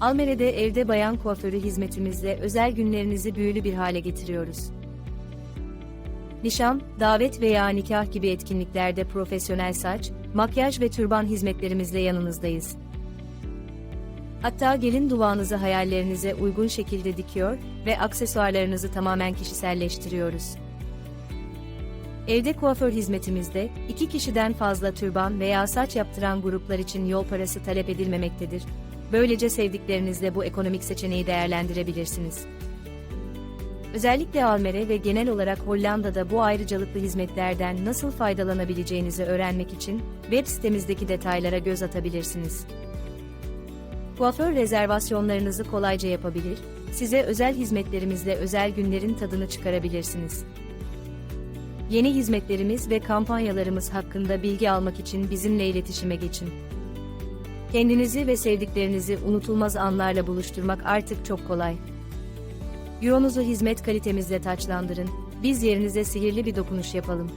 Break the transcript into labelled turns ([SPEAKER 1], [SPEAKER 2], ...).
[SPEAKER 1] Almere'de evde bayan kuaförü hizmetimizle özel günlerinizi büyülü bir hale getiriyoruz. Nişan, davet veya nikah gibi etkinliklerde profesyonel saç, makyaj ve türban hizmetlerimizle yanınızdayız. Hatta gelin duvağınızı hayallerinize uygun şekilde dikiyor ve aksesuarlarınızı tamamen kişiselleştiriyoruz. Evde kuaför hizmetimizde iki kişiden fazla türban veya saç yaptıran gruplar için yol parası talep edilmemektedir. Böylece sevdiklerinizle bu ekonomik seçeneği değerlendirebilirsiniz. Özellikle Almere ve genel olarak Hollanda'da bu ayrıcalıklı hizmetlerden nasıl faydalanabileceğinizi öğrenmek için web sitemizdeki detaylara göz atabilirsiniz. Kuaför rezervasyonlarınızı kolayca yapabilir, size özel hizmetlerimizle özel günlerin tadını çıkarabilirsiniz. Yeni hizmetlerimiz ve kampanyalarımız hakkında bilgi almak için bizimle iletişime geçin. Kendinizi ve sevdiklerinizi unutulmaz anlarla buluşturmak artık çok kolay. Euronuzu hizmet kalitemizle taçlandırın, biz yerinize sihirli bir dokunuş yapalım.